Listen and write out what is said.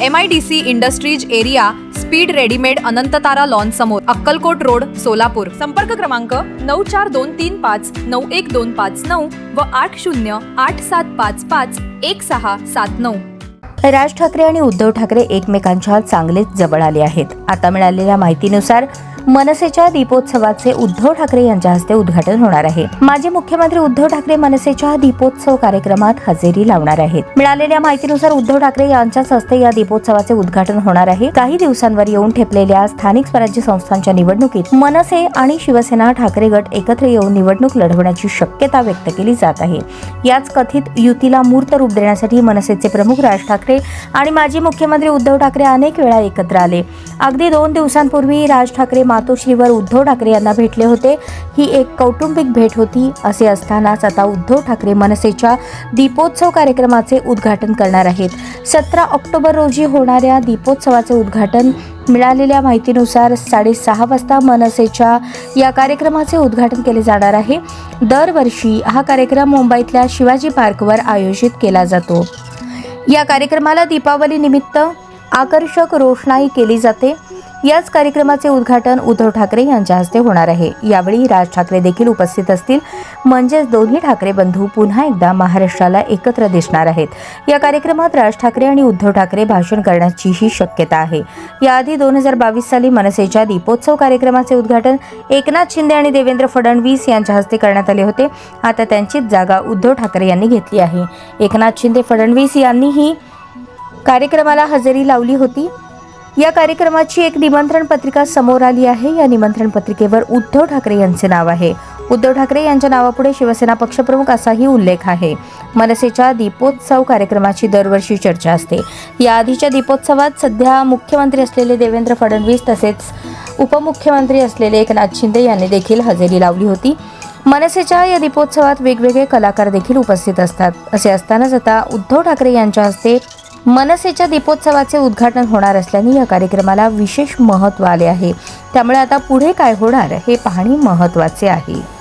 M I D C industries area Speed Readymade Anantatara lawn समोर Akkalkot road Solapur. संपर्क क्रमांक नऊ चार दोन तीन पाच नऊ एक दोन पाच नऊ व आठ शून्य आठ सात पाच पाच एक सहा सात नऊ. राज ठाकरे आणि उद्धव ठाकरे एकमेकांच्या चांगलेच जवळ आले आहेत. आता मिळालेल्या माहितीनुसार मनसेच्या दीपोत्सवाचे उद्धव ठाकरे यांच्या हस्ते उद्घाटन होणार आहे. माजी मुख्यमंत्री उद्धव ठाकरे मनसेच्या दीपोत्सव कार्यक्रमात हजेरी लावणार आहेत. मिळालेल्या माहितीनुसार उद्धव ठाकरे यांच्याच हस्ते या दीपोत्सवाचे उद्घाटन होणार आहे. काही दिवसांवर येऊन ठेपलेल्या स्थानिक स्वराज्य संस्थांच्या निवडणुकीत मनसे आणि शिवसेना ठाकरे गट एकत्र येऊन निवडणूक लढवण्याची शक्यता व्यक्त केली जात आहे. याच कथित युतीला मूर्त रूप देण्यासाठी मनसेचे प्रमुख राज ठाकरे आणि माजी मुख्यमंत्री उद्धव ठाकरे अनेक वेळा एकत्र आले. अगदी दोन दिवसांपूर्वी राज ठाकरे मातोश्रीवर उद्धव ठाकरे यांना भेटले होते. ही एक कौटुंबिक भेट होती असे असतानाच आता उद्धव ठाकरे मनसेच्या दीपोत्सव कार्यक्रमाचे उद्घाटन करणार आहेत. सतरा ऑक्टोबर रोजी होणाऱ्या दीपोत्सवाचे उद्घाटन मिळालेल्या माहितीनुसार साडेसहा वाजता मनसेच्या या कार्यक्रमाचे उद्घाटन केले जाणार आहे. दरवर्षी हा कार्यक्रम मुंबईतल्या शिवाजी पार्कवर आयोजित केला जातो. या कार्यक्रमाला दीपावली निमित्त आकर्षक रोषणाई केली जाते. याच कार्यक्रमाचे उद्घाटन उद्धव ठाकरे यांच्या हस्ते होणार आहे. यावेळी राज ठाकरे देखील उपस्थित असतील. म्हणजेच दोन्ही ठाकरे बंधू पुन्हा एकदा महाराष्ट्राला एकत्र दिसणार आहेत. या कार्यक्रमात राज ठाकरे आणि उद्धव ठाकरे भाषण करण्याचीही शक्यता आहे. याआधी दोन हजार बावीस साली मनसेच्या दीपोत्सव कार्यक्रमाचे उद्घाटन एकनाथ शिंदे आणि देवेंद्र फडणवीस यांच्या हस्ते करण्यात आले होते. आता त्यांचीच जागा उद्धव ठाकरे यांनी घेतली आहे. एकनाथ शिंदे फडणवीस यांनीही कार्यक्रमाला हजेरी लावली होती. या कार्यक्रमाची एक निमंत्रण पत्रिका समोर आली आहे. या निमंत्रण पत्रिकेवर उद्धव ठाकरे यांचे नाव आहे. उद्धव ठाकरे यांच्या नावापुढे शिवसेना पक्षप्रमुख असाही उल्लेख आहे. मनसेच्या दीपोत्सव कार्यक्रमाची दरवर्षी चर्चा असते. या आधीच्या दीपोत्सवात सध्या मुख्यमंत्री असलेले देवेंद्र फडणवीस तसेच उपमुख्यमंत्री असलेले एकनाथ शिंदे यांनी देखील हजेरी लावली होती. मनसेच्या या दीपोत्सवात वेगवेगळे कलाकार देखील उपस्थित असतात. असे असतानाच आता उद्धव ठाकरे यांच्या हस्ते मनसेच्या दीपोत्सवाचे उद्घाटन होणार असल्याने या कार्यक्रमाला विशेष महत्त्व आले आहे. त्यामुळे आता पुढे काय होणार हे पाहणे महत्त्वाचे आहे.